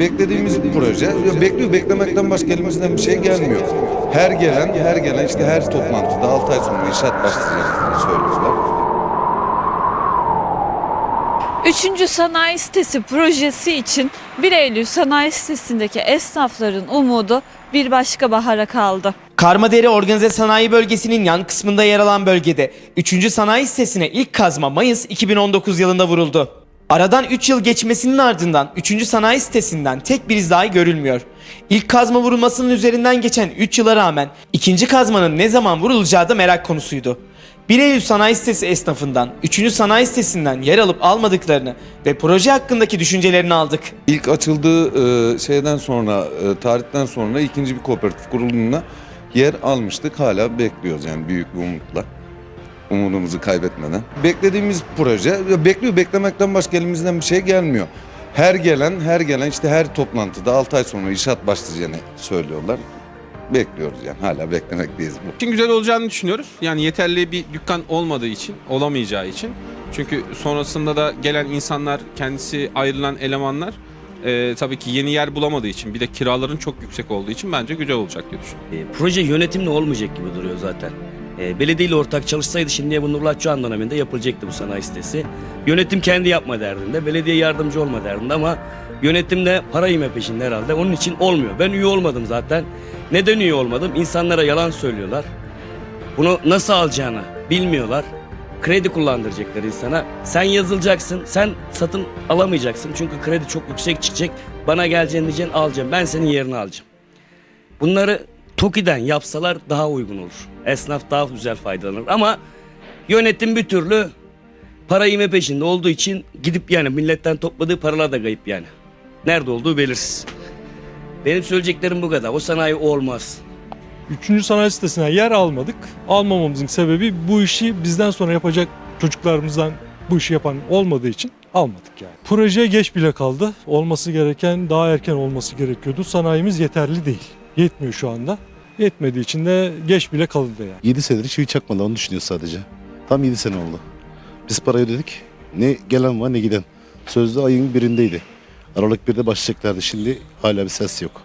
Beklediğimiz bir proje. Ya Bekliyor, beklemekten başka elimizden bir şey gelmiyor. Her gelen, her gelen işte her toplantıda 6 ay sonra inşaat başlayacağını söylüyorlar. Üçüncü sanayi sitesi projesi için 1 Eylül sanayi sitesindeki esnafların umudu bir başka bahara kaldı. Karmadere Organize Sanayi Bölgesi'nin yan kısmında yer alan bölgede 3. sanayi sitesine ilk kazma Mayıs 2019 yılında vuruldu. Aradan 3 yıl geçmesinin ardından 3. sanayi sitesinden tek bir iz dahi görülmüyor. İlk kazma vurulmasının üzerinden geçen 3 yıla rağmen ikinci kazmanın ne zaman vurulacağı da merak konusuydu. 1 Eylül Sanayi Sitesi esnafından 3. sanayi sitesinden yer alıp almadıklarını ve proje hakkındaki düşüncelerini aldık. İlk açıldığı e, şeyden sonra, e, tarihten sonra ikinci bir kooperatif kurulumuna yer almıştık. Hala bekliyoruz yani büyük bir umutla. Umudumuzu kaybetmeden. Beklediğimiz proje. Bekliyor, beklemekten başka elimizden bir şey gelmiyor. Her gelen, her gelen işte her toplantıda 6 ay sonra inşaat başlayacağını söylüyorlar. Bekliyoruz yani hala beklemekteyiz bu. için güzel olacağını düşünüyoruz. Yani yeterli bir dükkan olmadığı için, olamayacağı için. Çünkü sonrasında da gelen insanlar, kendisi ayrılan elemanlar e, tabii ki yeni yer bulamadığı için bir de kiraların çok yüksek olduğu için bence güzel olacak diye düşünüyorum. E, proje yönetimle olmayacak gibi duruyor zaten. E, belediyeyle ortak çalışsaydı şimdiye bu Nurullah Çağan döneminde yapılacaktı bu sanayi sitesi. Yönetim kendi yapma derdinde, belediye yardımcı olma derdinde ama yönetimde para yeme peşinde herhalde. Onun için olmuyor. Ben üye olmadım zaten. Neden üye olmadım? İnsanlara yalan söylüyorlar. Bunu nasıl alacağını bilmiyorlar. Kredi kullandıracaklar insana. Sen yazılacaksın, sen satın alamayacaksın. Çünkü kredi çok yüksek çıkacak. Bana geleceğin diyeceksin alacağım. Ben senin yerini alacağım. Bunları TOKİ'den yapsalar daha uygun olur. Esnaf daha güzel faydalanır. Ama yönetim bir türlü para yeme peşinde olduğu için gidip yani milletten topladığı paralar da kayıp yani. Nerede olduğu belirsiz. Benim söyleyeceklerim bu kadar. O sanayi olmaz. Üçüncü sanayi sitesine yer almadık. Almamamızın sebebi bu işi bizden sonra yapacak çocuklarımızdan bu işi yapan olmadığı için almadık yani. Proje geç bile kaldı. Olması gereken daha erken olması gerekiyordu. Sanayimiz yeterli değil. Yetmiyor şu anda. Yetmediği için de geç bile kalındı yani. 7 senedir çivi çakmadı onu düşünüyor sadece. Tam 7 sene oldu. Biz parayı ödedik. Ne gelen var ne giden. Sözde ayın birindeydi. Aralık 1'de başlayacaklardı. Şimdi hala bir ses yok.